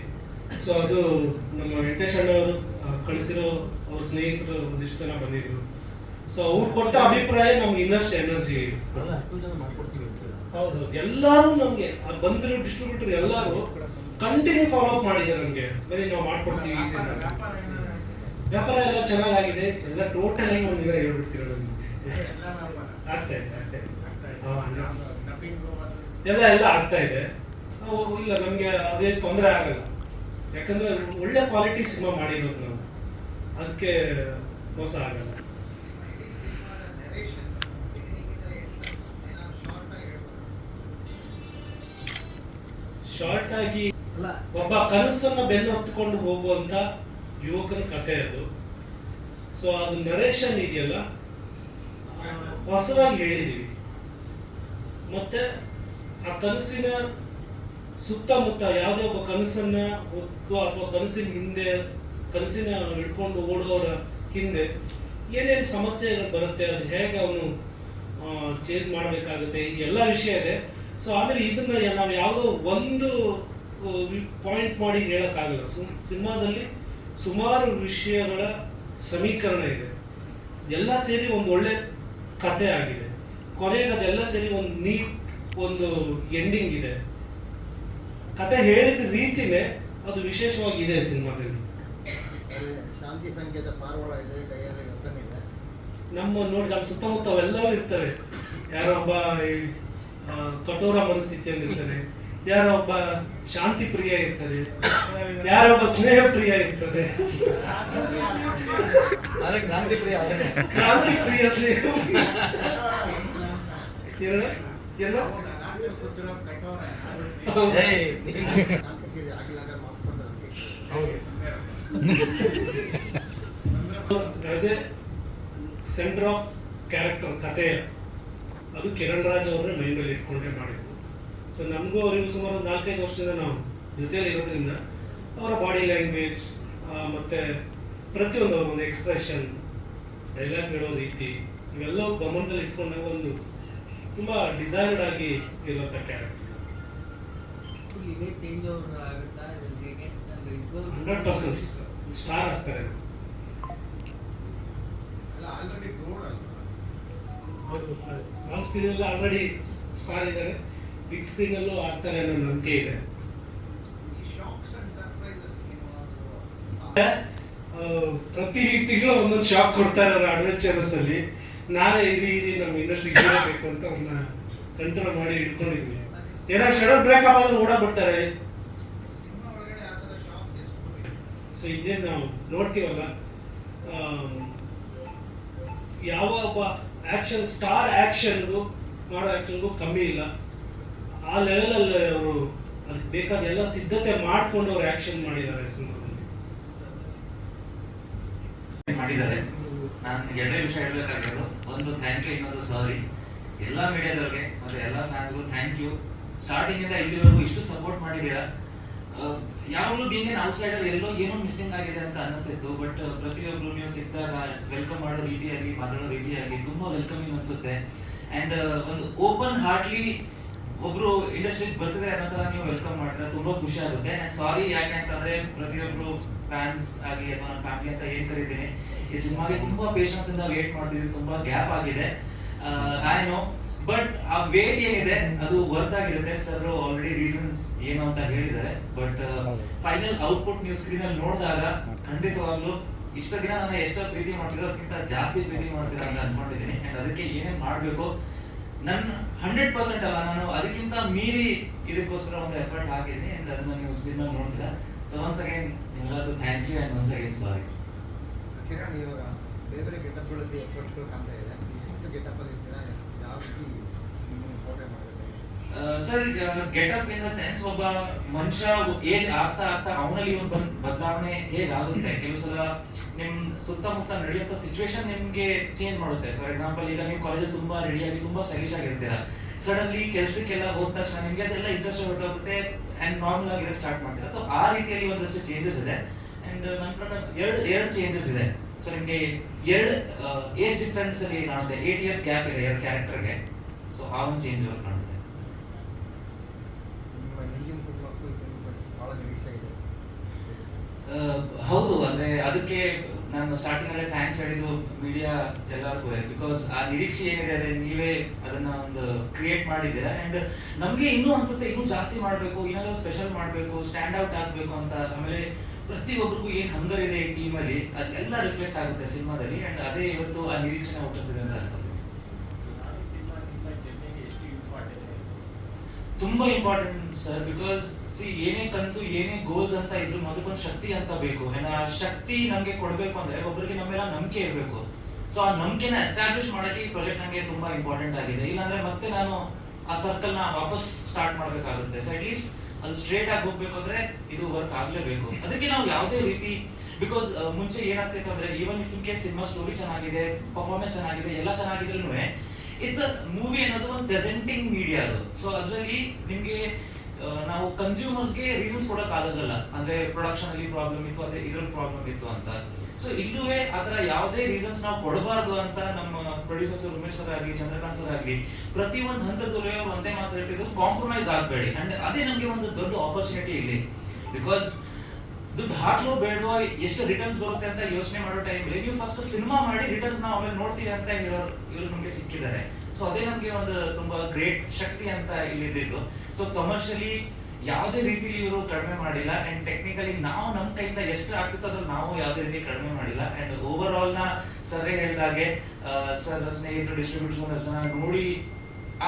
ಸೊ ಅದು ನಮ್ಮ ವೆಂಕಟೇಶ್ ಅಣ್ಣ ಅವರು ಕಳಿಸಿರೋ ಅವ್ರ ಸ್ನೇಹಿತರು ಒಂದಿಷ್ಟು ಜನ ಬಂದಿದ್ರು. ಸೊ ಅವ್ರು ಕೊಟ್ಟ ಅಭಿಪ್ರಾಯ ನಮ್ಗೆ ಇನ್ನಷ್ಟು ಎನರ್ಜಿ ಹೌದು ಎಲ್ಲರೂ ನಮಗೆ ಬಂದಿರೋ ಡಿಸ್ಟ್ರಿಬ್ಯೂಟರ್ ಎಲ್ಲರೂ ಕಂಟಿನ್ಯೂ ಫಾಲೋ ಅಪ್ ಮಾಡಿದ್ದಾರೆ ನಮಗೆ. ಬರೀ ನಾವು ಮಾಡ್ಕೊಡ್ತೀವಿ ವ್ಯಾಪಾರ ಎಲ್ಲ ಚೆನ್ನಾಗಿದೆ ಎಲ್ಲ ಟೋಟಲ್ ಆಗಿ ಒಂದು ವಿವರ ಹೇಳ್ಬಿಡ್ತೀರಾ ನಮ್ಗೆ ಆಗ್ತಾ ಇದೆ ಆಗ್ತಾ ಇದೆ. ಹಾ, ಎಲ್ಲ ಎಲ್ಲ ಆಗ್ತಾ ಇದೆ. ಇಲ್ಲ ನಮ್ಗೆ ಅದೇ ತೊಂದರೆ ಆಗಲ್ಲ. ಯಾಕಂದ್ರೆ ಒಳ್ಳೆ ಕ್ವಾಲಿಟಿ ಸಿನಿಮಾ ಮಾಡಿರೋದು ನಾವು. ಅದಕ್ಕೆ ಮೋಸ ಆಗಲ್ಲ. ಶಾರ್ಟ್ ಆಗಿ ಅಲ್ಲ. ಒಬ್ಬ ಕನಸನ್ನ ಬೆನ್ನು ಹತ್ಕೊಂಡು ಹೋಗುವಂತ ಯುವಕನ ಕಥೆ ಅದು. ಸೊ ಅದು ನರೇಶನ್ ಇದೆಯಲ್ಲ? ಹೊಸದಾಗಿ ಹೇಳಿದೀವಿ. ಮತ್ತೆ ಆ ಕನಸಿನ ಸುತ್ತಮುತ್ತ ಯಾವುದೇ ಒಬ್ಬ ಕನಸನ್ನ ಹೊತ್ತು ಅಥವಾ ಕನಸಿನ ಹಿಂದೆ, ಕನಸಿನ ಇಟ್ಕೊಂಡು ಓಡೋರ ಹಿಂದೆ ಏನೇನು ಸಮಸ್ಯೆಗಳು ಬರುತ್ತೆ, ಅದು ಹೇಗೆ ಅವನು ಚೇಂಜ್ ಮಾಡಬೇಕಾಗುತ್ತೆ ಎಲ್ಲ ವಿಷಯ ಇದೆ. ಸೊ ಆಮೇಲೆ ಇದನ್ನ ನಾವು ಯಾವುದೋ ಒಂದು ಪಾಯಿಂಟ್ ಮಾಡಿ ಹೇಳೋಕ್ಕಾಗಲ್ಲ. ಸು ಸಿನಿಮಾದಲ್ಲಿ ಸುಮಾರು ವಿಷಯಗಳ ಸಮೀಕರಣ ಇದೆ. ಎಲ್ಲ ಸೇರಿ ಒಂದು ಒಳ್ಳೆ ಕಥೆ ಆಗಿದೆ. ಕೊನೆಗೆ ಅದೆಲ್ಲ ಸೇರಿ ಒಂದು ನೀಟ್ ಒಂದು ಎಂಡಿಂಗ್ ಇದೆ. ಕತೆ ಹೇಳಿದ ರೀತಿನೇ ಅದು ವಿಶೇಷವಾಗಿದೆ ಸಿನಿಮಾದಲ್ಲಿ. ಶಾಂತಿ ಸಂಕೇತ ಪಾರ್ವಾಳ ಇದೆ ಕೈಯಲ್ಲಿ ಇದೆ. ನಮ್ಮ ನೋಡಿ ನಮ್ಮ ಸುತ್ತಮುತ್ತ ಅವೆಲ್ಲವೂ ಇರ್ತವೆ ಯಾರೋ ಒಬ್ಬ ಈ, ಆ, ಕಠೋರ ಮನಸ್ಥಿತಿಯಲ್ಲಿ ಇರ್ತಾನೆ ಯಾರೋ ಒಬ್ಬ ಶಾಂತಿ ಪ್ರಿಯ ಇರ್ತದೆ ಯಾರೊಬ್ಬ ಸ್ನೇಹ ಪ್ರಿಯ ಇರ್ತದೆ. ಕ್ರಾಂತಿ ಪ್ರಿಯ ಕ್ರಾಂತಿ ಪ್ರಿಯ ಸ್ನೇಹ ಎಲ್ಲ ಸೆಂಟರ್ ಆಫ್ ಕ್ಯಾರೆಕ್ಟರ್ ಕಥೆ ಅದು ಕಿರಣ್ ರಾಜ್ ಅವರ ಮೈಂಡಲ್ಲಿ ಇಟ್ಕೊಂಡೇ ಮಾಡಿದ್ದು ಸೊ ನಮಗೂ ಅವರಿಗೂ ಸುಮಾರು ಒಂದು ನಾಲ್ಕೈದು ವರ್ಷದಿಂದ ನಾವು ಜೊತೆಯಲ್ಲಿ ಇರೋದ್ರಿಂದ ಅವರ ಬಾಡಿ ಲ್ಯಾಂಗ್ವೇಜ್ ಮತ್ತು ಪ್ರತಿಯೊಂದು ಅವ್ರ ಒಂದು ಎಕ್ಸ್ಪ್ರೆಷನ್ ಡೈಲಾಗ್ ಹೇಳೋ ರೀತಿ ಇವೆಲ್ಲವೂ ಗಮನದಲ್ಲಿ ಇಟ್ಕೊಂಡಾಗ ಒಂದು ತುಂಬ ಡಿಸೈರ್ಡ್ ಆಗಿ ಇರುವಂಥ ಕ್ಯಾರೆಕ್ಟರ್ ಹಂಡ್ರೆಡ್ ಪರ್ಸೆಂಟ್ ಸ್ಟಾರ್ ಆಗ್ತಾರೆ. ಆಲ್ರೆಡಿ ಸ್ಟಾರ್ ಇದ್ದಾರೆ. ಬಿಗ್ ಸ್ಕ್ರೀನಲ್ಲೂ ಆಗ್ತಾರೆ ಅನ್ನೋ ನಂಬಿಕೆ ಇದೆ. ಪ್ರತಿ ತಿಂಗಳು ಒಂದೊಂದು ಶಾಕ್ ಕೊಡ್ತಾರೆ ಅವ್ರ ಅಡ್ವೆಂಚರಸ್ ಅಲ್ಲಿ. ನಾವೇ ಇರಿ ಇರಿ ನಮ್ಮ ಇಂಡಸ್ಟ್ರಿ ಬೇಕು ಅಂತ ಅವ್ರನ್ನ ಕಂಟ್ರೋಲ್ ಮಾಡಿ ಇಟ್ಕೊಂಡಿದ್ವಿ. ಏನೋ ಶಡಲ್ ಬ್ರೇಕ್ ಆದ್ರೆ ಓಡಾಡ್ಬಿಡ್ತಾರೆ ಸೊ ಸೊ ಇನ್ನೇನು ನಾವು ನೋಡ್ತೀವಲ್ಲ? ಯಾವ ಒಬ್ಬ ಆಕ್ಷನ್ ಸ್ಟಾರ್ ಆಕ್ಷನ್ಗೂ ಮಾಡೋ ಆಕ್ಷನ್ಗೂ ಕಮ್ಮಿ ಇಲ್ಲ. ಆ ಲೆವೆಲಲ್ಲಿ ಅವರು ಅದಕ್ಕೆ ಬೇಕಾದ ಎಲ್ಲ ಸಿದ್ಧತೆ ಮಾಡ್ಕೊಂಡು ಅವ್ರು ಆಕ್ಷನ್ ಮಾಡಿದ್ದಾರೆ ಮಾಡಿದ್ದಾರೆ. ನಾನು ಎರಡೇ ವಿಷಯ ಹೇಳ್ಬೇಕಾಗಿರೋದು. ಒಂದು ಥ್ಯಾಂಕ್ ಯು ಇನ್ನೊಂದು ಸಾರಿ ಎಲ್ಲ ಮೀಡಿಯಾದವ್ರಿಗೆ ಮತ್ತೆ ಎಲ್ಲ ಫ್ಯಾನ್ಸ್ಗೂ ಥ್ಯಾಂಕ್ ಯು ಸ್ಟಾರ್ಟಿಂಗ್ ಇಂದ ಇಲ್ಲಿವರೆಗೂ ಇಷ್ಟು ಸಪೋರ್ಟ್ ಮಾಡಿದ್ದೀರಾ? ಯಾವಾಗಲೂ ಬೀಂಗ್ ಏನ್ ಅಲ್ಲಿ ಎಲ್ಲೋ ಏನೋ ಮಿಸ್ಸಿಂಗ್ ಆಗಿದೆ ಅಂತ ಅನಿಸ್ತಿತ್ತು ಬಟ್ ಪ್ರತಿಯೊಬ್ರು ನೀವು ಸಿಕ್ಕಿದಾಗ ವೆಲ್ಕಮ್ ಮಾಡೋ ರೀತಿಯಾಗಿ, ಮಾತಾಡೋ ರೀತಿಯಾಗಿ ತುಂಬಾ ವೆಲ್ಕಮಿಂಗ್ ಅನ್ಸುತ್ತೆ. ಅಂಡ್ ಒಂದು ಓಪನ್ ಹಾರ್ಟ್ಲಿ ಒಬ್ರು ಇಂಡಸ್ಟ್ರಿಗೆ ಬರ್ತದೆ ಅನ್ನೋ ನೀವು ವೆಲ್ಕಮ್ ಮಾಡಿದ್ರೆ ತುಂಬಾ ಖುಷಿ ಆಗುತ್ತೆ. ಸಾರಿ ಯಾಕೆ ಅಂತಂದ್ರೆ ಪ್ರತಿಯೊಬ್ರು ಫ್ಯಾನ್ಸ್ ಆಗಿ ಅಥವಾ ನನ್ನ ಫ್ಯಾಮಿಲಿ ಅಂತ ಏನ್ ಕರೀತೀನಿ, ಈ ಸಿನಿಮಾಗೆ ತುಂಬಾ ಪೇಷನ್ಸ್ ಇಂದ ವೇಟ್ ಮಾಡ್ತಿದ್ವಿ ತುಂಬಾ ಗ್ಯಾಪ್ ಆಗಿದೆ. I know but a wait ಏನಿದೆ, ಅದು ವರ್ತ್ ಆಗಿರುತ್ತೆ. ಸರ್ ಆಲ್ರೆಡಿ ರೀಸನ್ಸ್ ಏನು ಅಂತ ಹೇಳಿದ್ದಾರೆ. ಬಟ್ ಫೈನಲ್ ಔಟ್ಪುಟ್ ನೀವು ಸ್ಕ್ರೀನ್ ಅಲ್ಲಿ ನೋಡಿದಾಗ ಖಂಡಿತವಾಗ್ಲೂ ಇಷ್ಟ ದಿನ ನನ್ನ ಎಷ್ಟೋ ಪ್ರೀತಿ ಮಾಡ್ತಿದ್ರು, ಅದಕ್ಕಿಂತ ಜಾಸ್ತಿ ಪ್ರೀತಿ ಮಾಡ್ತೀರಾ ಅಂತ ಅನ್ಕೊಂಡಿದ್ದೀನಿ. ಅಂಡ್ ಅದಕ್ಕೆ ಏನೇನ್ ಮಾಡ್ಬೇಕು ನನ್ನ ಹಂಡ್ರೆಡ್ ಪರ್ಸೆಂಟ್ ಅಲ್ಲ ನಾನು ಅದಕ್ಕಿಂತ ಮೀರಿ ಇದಕ್ಕೋಸ್ಕರ ಒಂದು ಎಫರ್ಟ್ ಹಾಕಿದ್ದೀನಿ ಅಂಡ್ ಅದನ್ನ ನೀವು ಸ್ಕ್ರೀನ್ ನೋಡ್ತೀರಾ. ಸೊ ಒನ್ಸ್ ಅಗೇನ್ ನಿಮ್ಮೆಲ್ಲರಿಗೂ thank you and once again sorry Kiran ಇವಾಗ ಬೇರೆ ಬೇರೆ ಗೆಟಪ್ಗಳಲ್ಲಿ ಎಫರ್ಟ್ಗಳು ಕಾಣ್ತಾ ಇದೆ. ಎಷ್ಟು ಗೆಟಪ್ಪಲ್ಲಿ ಇರ್ತೀರಾ ಯಾವ ರೀತಿ sir getup in the sense ಒಬ್ಬ ಮನುಷ್ಯ ಏಜ್ ಆಗ್ತಾ ಆಗ್ತಾ ಅವನಲ್ಲಿ ಒಂದು ಬದಲಾವಣೆ ಹೇಗಾಗುತ್ತೆ? ಕೆಲವು ಸಲ ನಿಮ್ ಸುತ್ತಮುತ್ತ ನಡೆಯುವಂತ ಸಿಚುವೇಶನ್ ನಿಮ್ಗೆ ಚೇಂಜ್ ಮಾಡುತ್ತೆ. ಫಾರ್ ಎಕ್ಸಾಂಪಲ್ ಈಗ ನೀವು ಕಾಲೇಜಲ್ಲಿ ತುಂಬಾ ರೆಡಿಯಾಗಿ ತುಂಬಾ ಸ್ಟೈಲಿಶ್ ಆಗಿರ್ತೀರಾ. ಸಡನ್ಲಿ ಕೆಲಸಕ್ಕೆಲ್ಲ ಹೋದ ತಕ್ಷಣ ನಿಮ್ಗೆ ಅದೆಲ್ಲ ಇಂಟ್ರೆಸ್ಟ್ ಹೊರಟೋಗುತ್ತೆ ಅಂಡ್ ನಾರ್ಮಲ್ ಆಗಿರೋ ಸ್ಟಾರ್ಟ್ ಮಾಡ್ತೀರಾ. ಸೊ ಆ ರೀತಿಯಲ್ಲಿ ಒಂದಷ್ಟು ಚೇಂಜಸ್ ಇದೆ. ಅಂಡ್ ನನ್ನ ಪ್ರಕಾರ ಎರಡು ಎರಡು ಚೇಂಜಸ್ ಇದೆ. ಸೊ ನಿಮ್ಗೆ ಎರಡು ಏಜ್ ಡಿಫ್ರೆನ್ಸ್ ಅಲ್ಲಿ ಕಾಣುತ್ತೆ? ಏಟ್ ಇಯರ್ಸ್ ಗ್ಯಾಪ್ ಇದೆ ಎರಡು ಕ್ಯಾರೆಕ್ಟರ್ಗೆ ಸೊ ಆ ಒಂದು ಚೇಂಜ್ ಅವ್ರು ಕಾಣುತ್ತೆ ನಿಮ್ಮ ಹಿಂದಿನ ಕುಟುಂಬಕ್ಕೂ ಇದನ್ನು ಭಾಳ ನಿರೀಕ್ಷೆ ಇದೆ ಆ, ಹೌದು, ಅಂದ್ರೆ ಅದಕ್ಕೆ ನಾನು ಸ್ಟಾರ್ಟಿಂಗ್ ಅಲ್ಲೇ ಥ್ಯಾಂಕ್ಸ್ ಹೇಳಿದ್ದು ಮೀಡಿಯಾ ಎಲ್ಲರಿಗೂ ಬಿಕಾಸ್ ಆ ನಿರೀಕ್ಷೆ ಏನಿದೆ, ಅದೇ ನೀವೇ ಅದನ್ನ ಒಂದು ಕ್ರಿಯೇಟ್ ಮಾಡಿದ್ದೀರಾ? ಅಂಡ್ ನಮ್ಗೆ ಇನ್ನೂ ಅನ್ಸುತ್ತೆ, ಇನ್ನೂ ಜಾಸ್ತಿ ಮಾಡಬೇಕು, ಏನಾದ್ರು ಸ್ಪೆಷಲ್ ಮಾಡಬೇಕು ಸ್ಟ್ಯಾಂಡ್ ಔಟ್ ಆಗಬೇಕು ಅಂತ. ಆಮೇಲೆ ಪ್ರತಿಯೊಬ್ಬರಿಗೂ ಏನ್ ಹಂಗರ್ ಇದೆ ಈ ಟೀಮ್ ಅಲ್ಲಿ, ಅದೆಲ್ಲ ರಿಫ್ಲೆಕ್ಟ್ ಆಗುತ್ತೆ ಸಿನಿಮಾದಲ್ಲಿ. ಅಂಡ್ ಅದೇ ಇವತ್ತು ಆ ನಿರೀಕ್ಷೆ ಹುಟ್ಟಿಸಿದೆ ಅಂತ ಅನ್ಕೋತೀನಿ ತುಂಬಾ ಇಂಪಾರ್ಟೆಂಟ್ ಸರ್ ಬಿಕಾಸ್ ಸಿ ಏನೇ ಕನಸು, ಏನೇ ಗೋಲ್ಸ್ ಅಂತ ಇದ್ರು ಅದಕ್ಕೊಂದು ಶಕ್ತಿ ಅಂತ ಬೇಕು. ಶಕ್ತಿ ನಮ್ಗೆ ಕೊಡಬೇಕು ಅಂದ್ರೆ ಒಬ್ಬರಿಗೆ ನಮ್ಮೆಲ್ಲ ನಂಬಿಕೆ ಇರಬೇಕು. ಸೊ ಆ ನಂಬಿಕೆನ ಎಸ್ಟಾಬ್ಲಿಷ್ ಮಾಡಕ್ಕೆ ಈ ಪ್ರಾಜೆಕ್ಟ್ ನಂಗೆ ತುಂಬಾ ಇಂಪಾರ್ಟೆಂಟ್ ಆಗಿದೆ. ಇಲ್ಲಾಂದ್ರೆ ಮತ್ತೆ ನಾನು ಆ ಸರ್ಕಲ್ನ ವಾಪಸ್ ಸ್ಟಾರ್ಟ್ ಮಾಡ್ಬೇಕಾಗುತ್ತೆ. ಸೊ ಅಟ್ಲೀಸ್ಟ್ ಅದು ಸ್ಟ್ರೇಟ್ ಆಗಿ ಹೋಗ್ಬೇಕು ಅಂದ್ರೆ ಇದು ವರ್ಕ್ ಆಗ್ಲೇಬೇಕು. ಅದಕ್ಕೆ ನಾವು ಯಾವುದೇ ರೀತಿ ಬಿಕಾಸ್ ಮುಂಚೆ ಏನಾಗ್ತಿತ್ತು ಅಂದ್ರೆ even if in case cinema story ಚೆನ್ನಾಗಿದೆ ಪರ್ಫಾರ್ಮೆನ್ಸ್ ಚೆನ್ನಾಗಿದೆ, ಎಲ್ಲ ಚೆನ್ನಾಗಿದ್ರು ಇಟ್ಸ್ ಅ ಮೂವಿ ಅನ್ನೋದು ಒಂದು ಪ್ರೆಸೆಂಟಿಂಗ್ ಮೀಡಿಯಾ ಅದು. ಸೊ ಅದರಲ್ಲಿ ನಿಮಗೆ ನಾವು ಕನ್ಸ್ಯೂಮರ್ಸ್ಗೆ ರೀಸನ್ಸ್ ಕೊಡಕ್ ಆಗೋದಲ್ಲ. ಅಂದ್ರೆ ಪ್ರೊಡಕ್ಷನ್ ಅಲ್ಲಿ ಪ್ರಾಬ್ಲಮ್ ಇತ್ತು ಅದೇ ಇದ್ರ ಪ್ರಾಬ್ಲಮ್ ಇತ್ತು ಅಂತ. ಸೊ ಇಲ್ಲೂವೇ ಆತರ ಯಾವುದೇ ರೀಸನ್ಸ್ ನಾವು ಕೊಡಬಾರ್ದು ಅಂತ ನಮ್ಮ ಪ್ರೊಡ್ಯೂಸರ್ಸ್ ಉಮೇಶ್ ಸರ್ ಆಗಲಿ, ಚಂದ್ರಕಾಂತ್ ಸರ್ ಆಗಲಿ ಪ್ರತಿ ಒಂದು ಹಂತದಲ್ಲೂ ಒಂದೇ ಮಾತು ಹೇಳ್ತಿದ್ರು ಕಾಂಪ್ರಮೈಸ್ ಆಗಬೇಡಿ. ಅಂಡ್ ಅದೇ ನಮಗೆ ಒಂದು ದೊಡ್ಡ ಆಪರ್ಚುನಿಟಿ ಇಲ್ಲಿ. ಬಿಕಾಸ್ ದುಡ್ಡು ಹಾಕ್ಲೋ ಬೇಡವೋ, ಎಷ್ಟು ರಿಟರ್ನ್ಸ್ ಬರುತ್ತೆ ಅಂತ ಯೋಚನೆ ಮಾಡೋ ಟೈಮಲ್ಲಿ ನೀವು ಫಸ್ಟ್ ಸಿನಿಮಾ ಮಾಡಿ ರಿಟರ್ನ್ಸ್ ನಾವು ಆಮೇಲೆ ನೋಡ್ತೀವಿ ಅಂತ ಹೇಳೋರು ಇವ್ರು ನಮಗೆ ಸಿಕ್ಕಿದ್ದಾರೆ. ಸೊ ಅದೇ ನಮಗೆ ಒಂದು ತುಂಬಾ ಗ್ರೇಟ್ ಶಕ್ತಿ ಅಂತ ಇಲ್ಲಿದ್ದು ಸೊ ಕಮರ್ಷಿಯಲಿ ಯಾವುದೇ ರೀತಿಲಿ ಇವರು ಕಡಿಮೆ ಮಾಡಿಲ್ಲ ಅಂಡ್ ಟೆಕ್ನಿಕಲಿ ನಾವು ನಮ್ಮ ಕೈಯಿಂದ ಎಷ್ಟು ಆಗ್ತಿತ್ತು ಅದ್ರಲ್ಲಿ ನಾವು ಯಾವುದೇ ರೀತಿ ಕಡಿಮೆ ಮಾಡಿಲ್ಲ. ಅಂಡ್ ಓವರ್ ಆಲ್ನ ಸರ್ ಹೇಳಿದಾಗೆ ಸರ್ ಸ್ನೇಹಿತರು ಡಿಸ್ಟ್ರಿಬ್ಯೂಟರ್ಸ್ ಜನ ನೋಡಿ,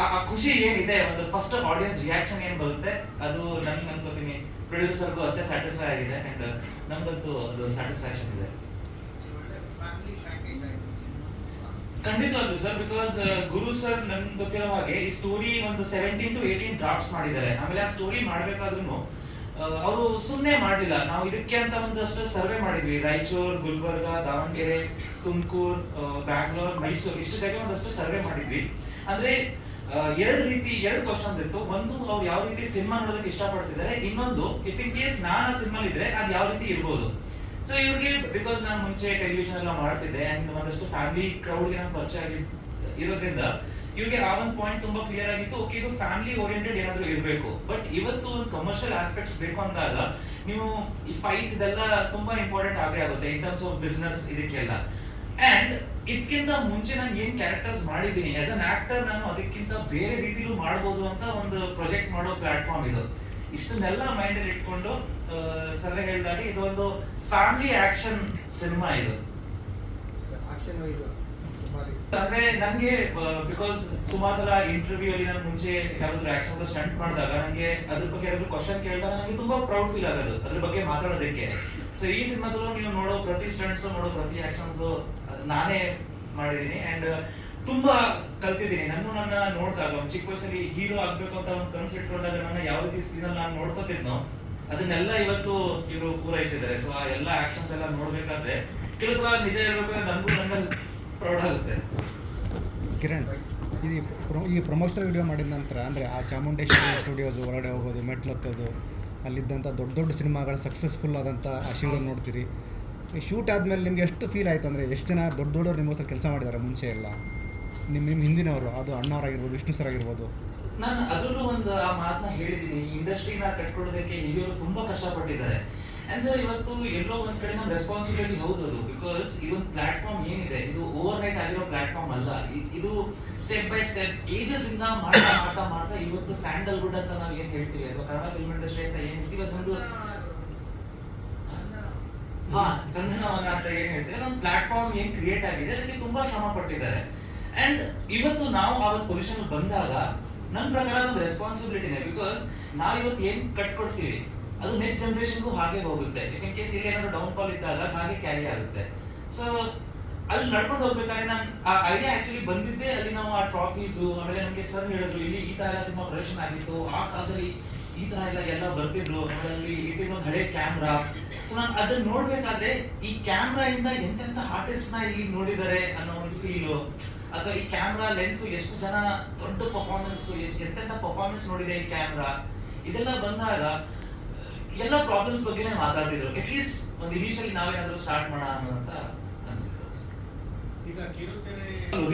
ಆ ಖುಷಿ ಏನಿದೆ, ಒಂದು ಫಸ್ಟ್ ಆಡಿಯನ್ಸ್ ರಿಯಾಕ್ಷನ್ ಏನ್ ಬರುತ್ತೆ, ಅದು ನನ್ಗೆ ಅನ್ಕೋತೀನಿ. ಪ್ರೊಡ್ಯೂಸರ್ ಸರ್ಗೂ ಅಷ್ಟೇ ಸ್ಯಾಟಿಸ್ಫೈ ಆಗಿದೆ ಅಂಡ್ ನಮಗಂತೂ ಅದು ಸ್ಯಾಟಿಸ್ಫ್ಯಾಕ್ಷನ್ ಇದೆ. ಖಂಡಿತವಾಗ್ಲೂ ಸರ್ ಬಿಕಾಸ್ ಗುರು ಸರ್ ನನ್ಗೆ ಗೊತ್ತಿರೋ ಹಾಗೆ ಈ ಸ್ಟೋರಿ ಒಂದು ಸೆವೆಂಟೀನ್ ಟು ಏಯ್ಟೀನ್ ಡ್ರಾಫ್ಟ್ಸ್ ಮಾಡಿದ್ದಾರೆ. ಆಮೇಲೆ ಆ ಸ್ಟೋರಿ ಮಾಡ್ಬೇಕಾದ್ರೂ ಅವರು ಸುಮ್ಮನೆ ಮಾಡಲಿಲ್ಲ. ನಾವು ಇದಕ್ಕೆ ಅಂತ ಒಂದಷ್ಟು ಸರ್ವೆ ಮಾಡಿದ್ವಿ. ರಾಯಚೂರ್, ಗುಲ್ಬರ್ಗ, ದಾವಣಗೆರೆ, ತುಮಕೂರು ಬ್ಯಾಂಗ್ಳೂರ್, ಮೈಸೂರು ಇಷ್ಟು ಜಾಗ ಒಂದಷ್ಟು ಸರ್ವೆ ಮಾಡಿದ್ವಿ. ಅಂದ್ರೆ ಎರಡು ರೀತಿ, ಎರಡು ಕ್ವಶನ್ಸ್ ಇತ್ತು. ಒಂದು ಅವ್ರು ಯಾವ ರೀತಿ ಸಿನಿಮಾ ನೋಡೋದಕ್ಕೆ ಇಷ್ಟಪಡ್ತಿದ್ದಾರೆ. ಇನ್ನೊಂದು ಇಫ್ ಇನ್ ಕೇಸ್ ನಾನು ಸಿನಿಮಾ ಇದ್ರೆ ಅದು ಯಾವ ರೀತಿ ಇರ್ಬೋದು. ಸೊ ಇವ್ರಿಗೆ ಬಿಕಾಸ್ ನಾನು ಮುಂಚೆ ಟೆಲಿವಿಷನ್ ಎಲ್ಲ ಮಾಡ್ತಿದ್ದೆ ಅಂಡ್ ಒಂದಷ್ಟು ಫ್ಯಾಮಿಲಿ ಕ್ರೌಡ್ಗೆ ನಾನು ಪರಿಚಯ ಆಗಿ ಇರೋದ್ರಿಂದ ಇವ್ರಿಗೆ ಆ ಒಂದು ಪಾಯಿಂಟ್ ತುಂಬಾ ಕ್ಲಿಯರ್ ಆಗಿತ್ತು. ಓಕೆ ಇದು ಫ್ಯಾಮಿಲಿ ಓರಿಯೆಂಟೆಡ್ ಏನಾದ್ರು ಇರಬೇಕು. ಬಟ್ ಇವತ್ತು ಒಂದು ಕಮರ್ಷಿಯಲ್ ಆಸ್ಪೆಕ್ಟ್ಸ್ ಬೇಕು ಅಂದಾಗ ನೀವು ಈ ಫೈಟ್ಸ್ ಇದೆಲ್ಲ ತುಂಬಾ ಇಂಪಾರ್ಟೆಂಟ್ ಆಗೇ ಆಗುತ್ತೆ ಇನ್ ಟರ್ಮ್ಸ್ ಆಫ್ ಬಿಸ್ನೆಸ್ ಇದಕ್ಕೆಲ್ಲ. ಅಂಡ್ ಇದಕ್ಕಿಂತ ಮುಂಚೆ ನಾನು ಏನ್ ಕ್ಯಾರೆಕ್ಟರ್ಸ್ ಮಾಡಿದ್ದೀನಿ? ಆಸ್ ಅನ್ ಆಕ್ಟರ್ ನಾನು ಅದಕ್ಕಿಂತ ಬೇರೆ ರೀತಿಲೂ ಮಾಡ್ಬೋದು ಅಂತ ಒಂದು ಪ್ರೊಜೆಕ್ಟ್ ಮಾಡೋ ಪ್ಲಾಟ್ಫಾರ್ಮ್ ಇದು. ಇಷ್ಟನ್ನೆಲ್ಲ ಮೈಂಡ್ ಅಲ್ಲಿ ಇಟ್ಕೊಂಡು ಸಲಹೆ ಹೇಳಿದಾಗ ಇದೊಂದು ಫ್ಯಾಮಿಲಿ ಆಕ್ಷನ್ ಸಿನಿಮಾ ಇದು. ಅಂದ್ರೆ ನನ್ಗೆ ಬಿಕಾಸ್ ಸುಮಾರು ಸಲ ಇಂಟರ್ವ್ಯೂ ಅಲ್ಲಿ ನಾನು ಮುಂಚೆ ಯಾವ್ದಾದ್ರು ಆಕ್ಷನ್ ಸ್ಟಂಟ್ ಮಾಡಿದಾಗ ನನಗೆ ಅದ್ರ ಬಗ್ಗೆ ಯಾರಾದ್ರೂ ಕ್ವಶನ್ ಕೇಳಿದಾಗ ನನಗೆ ತುಂಬಾ ಪ್ರೌಡ್ ಫೀಲ್ ಆಗೋದು ಅದ್ರ ಬಗ್ಗೆ ಮಾತಾಡೋದಕ್ಕೆ. ಸೊ ಈ ಸಿನಿಮಾದಲ್ಲೂ ನೀವು ನೋಡೋ ಪ್ರತಿ ಸ್ಟಂಟ್ಸ್ ನೋಡೋ ಪ್ರತಿ ಆಕ್ಷನ್ಸ್ ನಾನೇ ಮಾಡಿದ್ದೀನಿ ಅಂಡ್ ತುಂಬಾ ಕಲ್ತಿದ್ದೀನಿ. ನಾನು ನನ್ನ ನೋಡಿದಾಗ, ಒಂದು ಚಿಕ್ಕ ವಯಸ್ಸಲ್ಲಿ ಹೀರೋ ಆಗ್ಬೇಕು ಅಂತ ಒಂದು ಕನ್ಸು ಇಟ್ಕೊಂಡಾಗ ನನ್ನ ಯಾವ ರೀತಿ ಸ್ಕ್ರೀನ್ ಅಲ್ಲಿ ನಾನು ನೋಡ್ಕೋತಿದ್ನೋ, ಅದನ್ನೆಲ್ಲ ಇವತ್ತು ಇವರು ಪೂರೈಸಿದ್ದಾರೆ. ಸೊ ಆ ಎಲ್ಲ ಆಕ್ಷನ್ಸ್ ಎಲ್ಲ ನೋಡ್ಬೇಕಾದ್ರೆ, ಕೆಲವು ಸಲ ನಿಜ ಹೇಳ್ಬೇಕಾದ್ರೆ ನನಗೂ ನನ್ನ ಪ್ರೌಡ್ ಆಗುತ್ತೆ. ಕಿರಣ್, ಇದು ಈ ಪ್ರಮೋಷನಲ್ ವಿಡಿಯೋ ಮಾಡಿದ ನಂತರ, ಅಂದರೆ ಆ ಚಾಮುಂಡೇಶ್ವರಿ ಸ್ಟುಡಿಯೋಸ್ ಹೊರಗಡೆ ಹೋಗೋದು, ಮೆಟ್ಲು ಹತ್ತೋದು, ಅಲ್ಲಿದ್ದಂಥ ದೊಡ್ಡ ದೊಡ್ಡ ಸಿನಿಮಾಗಳ ಸಕ್ಸಸ್ಫುಲ್ ಆದಂಥ ಆ ಶೀರೋ ನೋಡ್ತೀರಿ. ಈ ಶೂಟ್ ಆದಮೇಲೆ ನಿಮ್ಗೆ ಎಷ್ಟು ಫೀಲ್ ಆಯಿತು ಅಂದರೆ ಎಷ್ಟು ಜನ ದೊಡ್ಡ ದೊಡ್ಡವ್ರು ನಿಮಗೋಸ್ಕರ ಕೆಲಸ ಮಾಡಿದ್ದಾರೆ ಮುಂಚೆ ಎಲ್ಲ? ನಿಮ್ಮ ನಿಮ್ಮ ಹಿಂದಿನವರು, ಅದು ಅಣ್ಣವರಾಗಿರ್ಬೋದು, ವಿಷ್ಣು ಸರ್ ಆಗಿರ್ಬೋದು ನಾನು ಅದರಲ್ಲೂ ಒಂದು ಆ ಮಾತನ್ನ ಹೇಳಿದ್ದೀನಿ. ಇಂಡಸ್ಟ್ರಿನ ಕಟ್ಕೊಡೋದಕ್ಕೆ ಹಿರಿಯರು ತುಂಬಾ ಕಷ್ಟಪಟ್ಟಿದ್ದಾರೆ. ಅಂಡ್ ಸರ್ ಇವತ್ತು ಎಲ್ಲೋ ಒಂದು ಕಡೆ ನಮ್ಮ ರೆಸ್ಪಾನ್ಸಿಬಿಲಿಟಿ ಹೌದು ಅದು ಬಿಕಾಸ್ ಇದೊಂದು ಪ್ಲಾಟ್ಫಾರ್ಮ್ ಏನಿದೆ, ಇದು ಓವರ್ ನೈಟ್ ಆಗಿರೋ ಪ್ಲಾಟ್ಫಾರ್ಮ್ ಅಲ್ಲ. ಇದು ಸ್ಟೆಪ್ ಬೈ ಸ್ಟೆಪ್ ಏಜಸ್ ಇಂದ ಮಾಡ್ತಾ ಮಾಡ್ತಾ ಮಾಡ್ತಾ ಇವತ್ತು ಸ್ಯಾಂಡಲ್ವುಡ್ ಅಂತ ನಾವು ಏನ್ ಹೇಳ್ತೀವಿ? ಅಥವಾ ಕನ್ನಡ ಫಿಲ್ಮ್ ಇಂಡಸ್ಟ್ರಿ ಅಂತ ಏನು ಇವತ್ತು ಅದೊಂದು ಹಾ ಚಂದನವನ ಅಂತ ಏನ್ ಹೇಳ್ತೀವಿ ಒಂದು ಪ್ಲಾಟ್ಫಾರ್ಮ್ ಏನ್ ಕ್ರಿಯೇಟ್ ಆಗಿದೆ, ಅದಕ್ಕೆ ತುಂಬಾ ಶ್ರಮ ಪಟ್ಟಿದ್ದಾರೆ ಅಂಡ್ ಇವತ್ತು ನಾವು ಒಂದು ಪೊಸಿಷನ್ ಬಂದಾಗ ನನ್ನ ಪ್ರಕಾರ ಅದೊಂದು ರೆಸ್ಪಾನ್ಸಿಬಿಲಿಟಿನೇ ಬಿಕಾಸ್ ನಾವು ಇವತ್ತು ಏನ್ ಕಟ್ಕೊಡ್ತೀವಿ ಅದು ನೆಕ್ಸ್ಟ್ ಜನರೇಷನ್ಗೂ ಹಾಗೆ ಹೋಗುತ್ತೆ. ಇಫ್ ಇನ್ ಕೇಸ್ ಇಲ್ಲಿ ಏನಾದ್ರು ಡೌನ್ ಫಾಲ್ ಇದ್ದಾಗ ಹಾಗೆ ಕ್ಯಾರಿ ಆಗುತ್ತೆ. ಸೊ ಅಲ್ಲಿ ನಡ್ಕೊಂಡು ಹೋಗ್ಬೇಕಾದ್ರೆ ನಾನು ಆ ಐಡಿಯಾ ಆಕ್ಚುಲಿ ಬಂದಿದ್ದೆ, ಅಲ್ಲಿ ನಾವು ಆ ಟ್ರಾಫೀಸ್ ಆಮೇಲೆ ನಮಗೆ ಸರ್ ಹೇಳಿದ್ರು, ಇಲ್ಲಿ ಈ ತರ ಎಲ್ಲ ಸಿನಿಮಾ ಪ್ರದರ್ಶನ ಆಗಿತ್ತು, ಆ ಕಾಲದಲ್ಲಿ ಈ ತರ ಎಲ್ಲ ಎಲ್ಲ ಬರ್ತಿದ್ರು ಅಲ್ಲಿ ಇಟ್ಟಿರೋ ಹಳೆ ಕ್ಯಾಮ್ರಾ ಸೊ ನಾನು ಅದನ್ನ ನೋಡ್ಬೇಕಾದ್ರೆ ಈ ಕ್ಯಾಮ್ರಾ ಇಂದ ಎಂತೆಂತ ಆರ್ಟಿಸ್ಟ್ನ ಇಲ್ಲಿ ನೋಡಿದ್ದಾರೆ ಅನ್ನೋ ಒಂದು ಫೀಲು ಅಥವಾ ಈ ಕ್ಯಾಮ್ರಾ ಲೆನ್ಸ್ ಎಷ್ಟು ಜನ ದೊಡ್ಡ ಪರ್ಫಾರ್ಮೆನ್ಸ್ ಎಂತೆಂತ ಪರ್ಫಾರ್ಮೆನ್ಸ್ ನೋಡಿದೆ ಈ ಕ್ಯಾಮ್ರಾ ಇದೆಲ್ಲ ಬಂದಾಗ ಎಲ್ಲ ಪ್ರಾಬ್ಲಮ್ಸ್ ಬಗ್ಗೆನೇ ಮಾತಾಡ್ತಿದ್ರು. ಅಟ್ ಲೀಸ್ಟ್ ಒಂದು ಇನಿಷಿಯಲಿ ನಾವೇನಾದ್ರೂ ಸ್ಟಾರ್ಟ್ ಮಾಡೋಣ ಅನ್ನೋಂತ ಅನ್ಸುತ್ತೆ.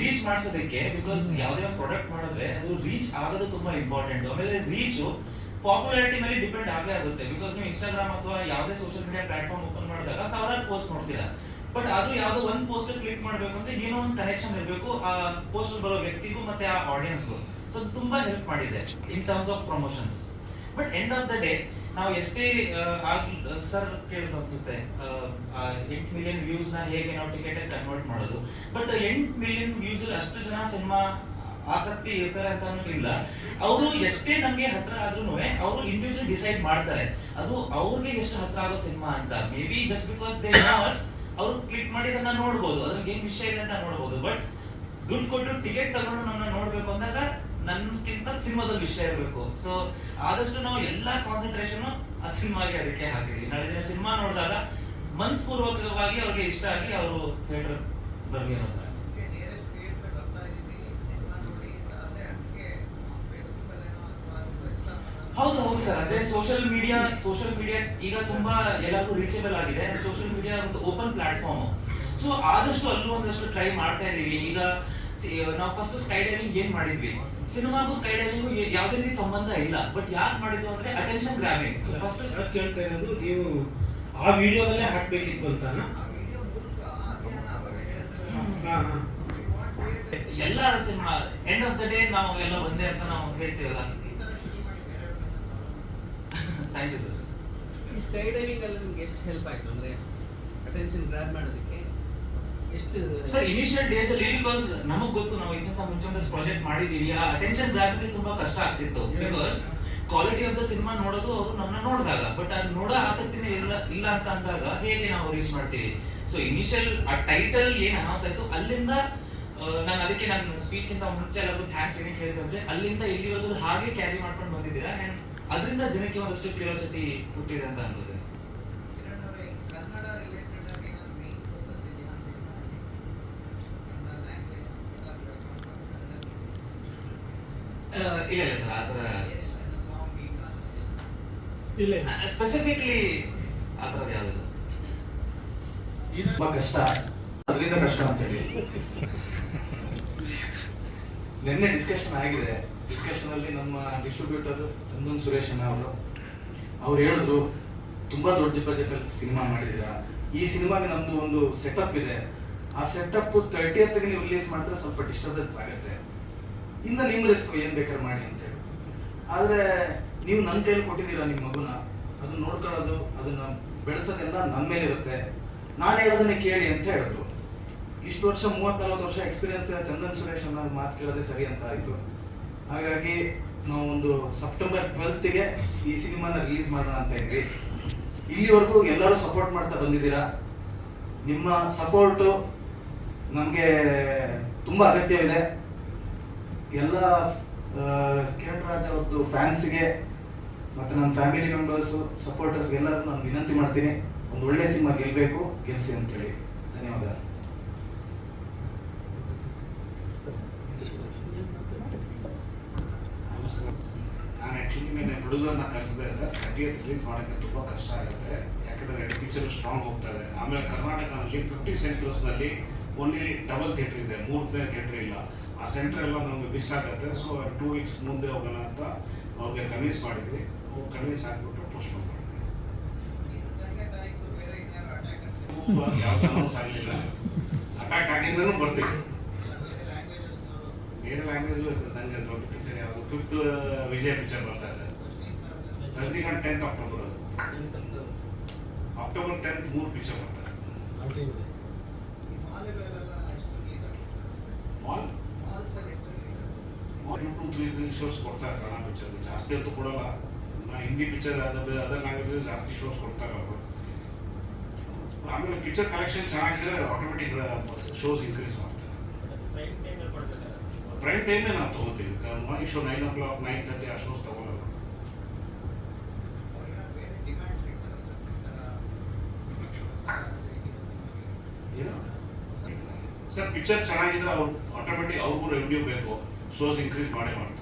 ರೀಚ್ ಮಾಡಿಸೋದಕ್ಕೆ ಬಿಕಾಸ್ ಯಾವುದೇ ಪ್ರಾಡಕ್ಟ್ ಮಾಡಿದ್ರೆ ಅದು ರೀಚ್ ಆಗೋದು ತುಂಬಾ ಇಂಪಾರ್ಟೆಂಟ್ ಆಮೇಲೆ ರೀಚ್ ಪಾಪ್ಯುಲಾರಿಟಿ ಮೇಲೆ ಡಿಪೆಂಡ್ ಆಗೇ ಆಗುತ್ತೆ. ಬಿಕಾಸ್ ನೀವು ಇನ್ಸ್ಟಾಗ್ರಾಮ್ ಅಥವಾ ಯಾವುದೇ ಸೋಷಿಯಲ್ ಮೀಡಿಯಾ ಪ್ಲಾಟ್ಫಾರ್ಮ್ ಓಪನ್ ಮಾಡಿದಾಗ ಸಾವಿರಾರು ಪೋಸ್ಟ್ ನೋಡ್ತೀರಾ. ಬಟ್ ಅದು ಯಾವುದೋ ಒಂದು ಪೋಸ್ಟ್ ಕ್ಲಿಕ್ ಮಾಡಬೇಕು ಅಂದ್ರೆ ಏನೋ ಒಂದು ಕನೆಕ್ಷನ್ ಇರಬೇಕು, ಆ ಪೋಸ್ಟ್ ಬರೋ ವ್ಯಕ್ತಿಗೂ ಮತ್ತೆ ಆ ಆಡಿಯನ್ಸ್ಗೂ ಸೊ ತುಂಬಾ ಹೆಲ್ಪ್ ಮಾಡಿದೆ in terms of promotions but end of the day ನಾವು ಎಷ್ಟೇ ಸರ್ ಕೇಳಿದ್ರು ಅನ್ಸುತ್ತೆ ಎಂಟು ಮಿಲಿಯನ್ ವ್ಯೂಸ್ನ ಹೇಗೆ ನಾವು ಟಿಕೆಟ್ ಕನ್ವರ್ಟ್ ಮಾಡೋದು. ಬಟ್ ಎಂಟ್ ಮಿಲಿಯನ್ ವ್ಯೂಸ್ ಅಷ್ಟು ಜನ ಸಿನಿಮಾ ಆಸಕ್ತಿ ಇರ್ತಾರೆ ಅಂತ ಇಲ್ಲ ಅವರು ಎಷ್ಟೇ ನಮ್ಗೆ ಹತ್ರ ಆದ್ರೂ ಅವರು ಇಂಡಿವಿಜುವಲ್ ಡಿಸೈಡ್ ಮಾಡ್ತಾರೆ. ಅದು ಅವ್ರಿಗೆ ಎಷ್ಟು ಹತ್ರ ಆಗೋ ಸಿನಿಮಾ ಅಂತ. Maybe just because they nervous ಅವರು ಕ್ಲಿಕ್ ಮಾಡಿ ಅದನ್ನ ನೋಡ್ಬೋದು. ಅದ್ರಲ್ಲಿ ಏನ್ ವಿಷಯ ಇದೆ ಅಂತ ನೋಡ್ಬೋದು. ಬಟ್ ದುಡ್ಡು ಕೊಟ್ಟು ಟಿಕೆಟ್ ತಗೊಂಡು ನಮ್ಮನ್ನ ನೋಡ್ಬೇಕು ಅಂದಾಗ ನನ್ಕಿಂತ ಸಿನಿಮಾದ ವಿಷಯ ಇರಬೇಕು. ಸೊ ಆದಷ್ಟು ನಾವು ಎಲ್ಲಾ ಕಾನ್ಸಂಟ್ರೇಷನ್ ಆ ಸಿನಿಮಾಗೆ ಅದಕ್ಕೆ ಹಾಕಿದ್ವಿ. ನಾಳೆ ಸಿನಿಮಾ ನೋಡಿದಾಗ ಮನಸ್ಪೂರ್ವಕವಾಗಿ ಅವ್ರಿಗೆ ಇಷ್ಟ ಆಗಿ ಅವರು ಥಿಯೇಟರ್ ಬರ್ಲಿ ಅನ್ನೋ ಥರ ಹೌದು ಹೌದು ಸರ್ ಅಂದ್ರೆ ಸೋಷಿಯಲ್ ಮೀಡಿಯಾ ಸೋಷಿಯಲ್ ಮೀಡಿಯಾ ಈಗ ತುಂಬಾ ಎಲ್ಲರಿಗೂ ರೀಚೇಬಲ್ ಆಗಿದೆ. ಸೋಷಿಯಲ್ ಮೀಡಿಯಾ ಒಂದು ಓಪನ್ ಪ್ಲಾಟ್ಫಾರ್ಮ್ ಸೊ ಆದಷ್ಟು ಅಲ್ಲೂ ಒಂದಷ್ಟು ಟ್ರೈ ಮಾಡ್ತಾ ಇದೀವಿ ಈಗ ನಾವು ಫಸ್ಟ್ ಸ್ಕೈ ಡೈವಿಂಗ್ ಏನ್ ಮಾಡಿದ್ವಿ? ಸಿನಿಮಾಗೂ ಸ್ಕೈ ಡೈವಿಂಗು ಯಾವುದೇ ರೀತಿ ಸಂಬಂಧ ಇಲ್ಲ. ಬಟ್ ಯಾಕೆ ಮಾಡಿದ್ವಿ ಅಂದ್ರೆ ಅಟೆನ್ಷನ್ ಗ್ರಾಬಿಂಗ್ ಫಸ್ಟ್ ಕೇಳ್ತಾ ಇರೋದು ನೀವು ಆ ವಿಡಿಯೋದಲ್ಲೇ ಹಾಕ್ಬೇಕಿತ್ತು ಅಂತಾನ ಎಲ್ಲ cinema end of the day ನಾವು ಎಲ್ಲ ಒಂದೇ ಅಂತ ನಾವು ಹೇಳ್ತೀವಲ್ಲ. ಥ್ಯಾಂಕ್ ಯು ಸರ್ ಈ ಸ್ಕೈ ಡೈವಿಂಗ್ ಅಲ್ಲಿ ನಿಮ್ಗೆ ಎಷ್ಟು ಹೆಲ್ಪ್ ಆಯ್ತು ಅಂದ್ರೆ ಅಟೆನ್ಷನ್ ಗ್ರಾಬ್ ಮಾಡೋದಕ್ಕೆ ಎಷ್ಟು ಸರ್ ಇನಿಷಿಯಲ್ ಡೇಸ್ ಅಲ್ಲಿ ಬಿಕಾಸ್ ನಮಗ್ ಗೊತ್ತು ನಾವು ಇಂತ ಮುಂಚೆ ಒಂದು ಪ್ರಾಜೆಕ್ಟ್ ಮಾಡಿದೀವಿ. ಆ ಅಟೆನ್ಷನ್ ಗ್ರಾಬ್ಗೆ ತುಂಬಾ ಕಷ್ಟ ಆಗ್ತಿತ್ತು. Because quality of the cinema ನೋಡೋದು ಅವರು ನಮ್ಮನ್ನ ನೋಡಿದಾಗ. ಬಟ್ ಅದು ನೋಡೋ ಆಸಕ್ತಿನೇ ಇಲ್ಲ ಇಲ್ಲ ಅಂತ ಅಂದಾಗ ಹೇಗೆ ನಾವು ರೀಚ್ ಮಾಡ್ತೀವಿ? ಸೊ ಇನಿಷಿಯಲ್ ಆ ಟೈಟಲ್ ಏನ್ ಅನೌನ್ಸ್ ಆಯ್ತು ಅಲ್ಲಿಂದ ನಾನು ಅದಕ್ಕೆ ನನ್ನ ಸ್ಪೀಚ್ ಗಿಂತ ಮುಂಚೆ ಎಲ್ಲರಿಗೂ ಥ್ಯಾಂಕ್ಸ್ ಏನಕ್ಕೆ ಹೇಳಿದ್ರೆ ಅಲ್ಲಿಂದ ಇಲ್ಲಿವರೆಗೂ ಹಾಗೆ ಕ್ಯಾರಿ ಮಾಡ್ಕೊಂಡು ಬಂದಿದ್ದೀರಾ? ಅಂಡ್ ಅದರಿಂದ ಜನಕ್ಕೆ ಒಂದಷ್ಟು ಕ್ಯೂರಿಯಾಸಿಟಿ ಹುಟ್ಟಿದೆ ಅಂತ ಅನ್ಕೋತೀನಿ ಆ, ಇಲ್ಲ ಇಲ್ಲ ಸರ್ ಆ ಥರ ಇಲ್ಲ ಇಲ್ಲ. ಸ್ಪೆಸಿಫಿಕ್ಲಿ ಆ ಥರದ್ದು ಯಾವುದು ತುಂಬಾ ಕಷ್ಟ. ಅದರಿಂದ ಕಷ್ಟ ಅಂತ ಹೇಳಿ. ನಿನ್ನೆ ಡಿಸ್ಕಷನ್ ಆಗಿದೆ. ಡಿಸ್ಕಷನ್ ಅಲ್ಲಿ ನಮ್ಮ ಡಿಸ್ಟ್ರಿಬ್ಯೂಟರ್ ಚಂದನ್ ಸುರೇಶ್ ಅಣ್ಣ ಅವರು, ಅವ್ರು ಹೇಳಿದ್ರು, ತುಂಬಾ ದೊಡ್ಡ ಬಜೆಟ್ ಅಲ್ಲಿ ಸಿನಿಮಾ ಮಾಡಿದೀರಾ ಈ ಸಿನಿಮಾಗೆ ನಮ್ದು ಒಂದು ಸೆಟಪ್ ಇದೆ. ಆ ಸೆಟಪ್ ತರ್ಟಿ ಗೆ ನೀವು ರಿಲೀಸ್ ಮಾಡಿದ್ರೆ ಸ್ವಲ್ಪ ಡಿಸ್ಟರ್ಬೆನ್ಸ್ ಆಗುತ್ತೆ. ಇನ್ನು ನಿಮ್ ರಿಸ್ಕ್ ಏನ್ ಬೇಕಾದ್ರೆ ಮಾಡಿ ಅಂತ ಹೇಳಿ. ಆದ್ರೆ ನೀವು ನನ್ನ ಕೈಯಲ್ಲಿ ಕೊಟ್ಟಿದ್ದೀರಾ ನಿಮ್ಮ ಮಗುನ? ಅದನ್ನ ನೋಡ್ಕೊಳ್ಳೋದು, ಅದನ್ನ ಬೆಳೆಸೋದೆಲ್ಲ ನಮ್ಮ ಮೇಲೆ ಇರುತ್ತೆ. ನಾನು ಹೇಳೋದನ್ನ ಕೇಳಿ ಅಂತ ಹೇಳಿದ್ರು. ಇಷ್ಟು ವರ್ಷ ಮೂವತ್ ನಲ್ವತ್ತು ವರ್ಷ ಎಕ್ಸ್ಪೀರಿಯನ್ಸ್ ಚಂದನ್ ಸುರೇಶ್ ಅನ್ನೋ ಮಾತು ಕೇಳೋದೇ ಸರಿ ಅಂತ ಆಯ್ತು. ಹಾಗಾಗಿ ನಾವು ಒಂದು ಸೆಪ್ಟೆಂಬರ್ ಟ್ವೆಲ್ತ್ಗೆ ಈ ಸಿನಿಮಾನ ರಿಲೀಸ್ ಮಾಡೋಣ ಅಂತ ಇದ್ವಿ. ಇಲ್ಲಿವರೆಗೂ ಎಲ್ಲರೂ ಸಪೋರ್ಟ್ ಮಾಡ್ತಾ ಬಂದಿದ್ದೀರಾ? ನಿಮ್ಮ ಸಪೋರ್ಟು ನಮಗೆ ತುಂಬ ಅಗತ್ಯವಿದೆ. ಎಲ್ಲ ಕಿರಣ್ ರಾಜ್ ಅವ್ರದ್ದು ಫ್ಯಾನ್ಸ್ಗೆ ಮತ್ತು ನನ್ನ ಫ್ಯಾಮಿಲಿ ಮೆಂಬರ್ಸು ಸಪೋರ್ಟರ್ಸ್ಗೆಲ್ಲರೂ ನಾನು ವಿನಂತಿ ಮಾಡ್ತೀನಿ. ಒಂದು ಒಳ್ಳೆ ಸಿನಿಮಾ ಗೆಲ್ಲಬೇಕು ಗೆಲ್ಲಿಸಿ ಅಂತೇಳಿ. ಧನ್ಯವಾದ ನಮಸ್ಕಾರ ನಾನು ಆ್ಯಕ್ಚುಲಿ ನಿನ್ನೆ ಪ್ರೊಡ್ಯೂಸರ್ನ ಕರೆಸಿದೆ ಸರ್ ಥರ್ಟಿ ರಿಲೀಸ್ ಮಾಡೋಕ್ಕೆ ತುಂಬ ಕಷ್ಟ ಆಗುತ್ತೆ. ಯಾಕಂದರೆ ಪಿಕ್ಚರ್ ಸ್ಟ್ರಾಂಗ್ ಹೋಗ್ತದೆ ಆಮೇಲೆ ಕರ್ನಾಟಕದಲ್ಲಿ ಫಿಫ್ಟಿ ಸೆಂಟರ್ಸ್ನಲ್ಲಿ ಓನ್ಲಿ ಡಬಲ್ ಥಿಯೇಟ್ರ್ ಇದೆ. ಮೂರು ಥಿಯೇಟ್ರ್ ಇಲ್ಲ. ಆ ಸೆಂಟರ್ ಎಲ್ಲ ನಮಗೆ ಮಿಸ್ ಆಗುತ್ತೆ. ಸೊ ಟೂ ವೀಕ್ಸ್ ಮುಂದೆ ಹೋಗೋಣ ಅಂತ ಅವ್ರಿಗೆ ಕನ್ವಿನ್ಸ್ ಮಾಡಿದ್ವಿ. ಕನ್ವಿನ್ಸ್ ಆಗಿಬಿಟ್ಟು ಪೋಸ್ಟ್ ಮಾಡಿದ್ವಿ ಆಗಲಿಲ್ಲ. ಅಟ್ಯಾಕ್ ಆಗಿದ್ರೂ ಬರ್ತೀವಿ. ಬೇರೆ ಲ್ಯಾಂಗ್ವೇಜ್ ನಂಗೆ ದೊಡ್ಡ ಪಿಕ್ಚರ್ ಯಾವುದು? ಫಿಫ್ತ್ ವಿಜಯ ಪಿಕ್ಚರ್ ಬರ್ತಾ ಇದೆ. Rajinikanth tenth October October tenth ಮೂರು ಪಿಕ್ಚರ್ ಬರ್ತಾ ಇದೆ mall mall two three three shows ಕೊಡ್ತಾರೆ ಕನ್ನಡ ಪಿಕ್ಚರ್ ಜಾಸ್ತಿ ಅಂತೂ ಕೊಡಲ್ಲ. ನಾ Hindi picture other other language ಜಾಸ್ತಿ ಶೋಸ್ ಕೊಡ್ತಾರೆ ಅವರು. ಆಮೇಲೆ ಪಿಕ್ಚರ್ ಕಲೆಕ್ಷನ್ ಚೆನ್ನಾಗಿದ್ರೆ ಆಟೋಮೆಟಿಕ್ ಶೋಸ್ ಇನ್ಕ್ರೀಸ್ ಮಾಡ್ತಾರೆ. ಪ್ರೈಮ್ ಟೈಮೇ ನಾವು ತಗೋತೀವಿ morning show nine o'clock nine thirty ಆ ಶೋಸ್ ತಗೊಳ್ಳೋದು ಏನು ಚೆನ್ನಾಗಿದ್ರೆ ಅವ್ರು ಆಟೋಮೆಟಿಕ್ ಅವ್ರಿಗೂ ರೆವಿನ್ಯೂ ಬೇಕು. ಸೋರ್ಸ್ ಇನ್ಕ್ರೀಸ್ ಮಾಡೇ ಮಾಡ್ತಾರೆ.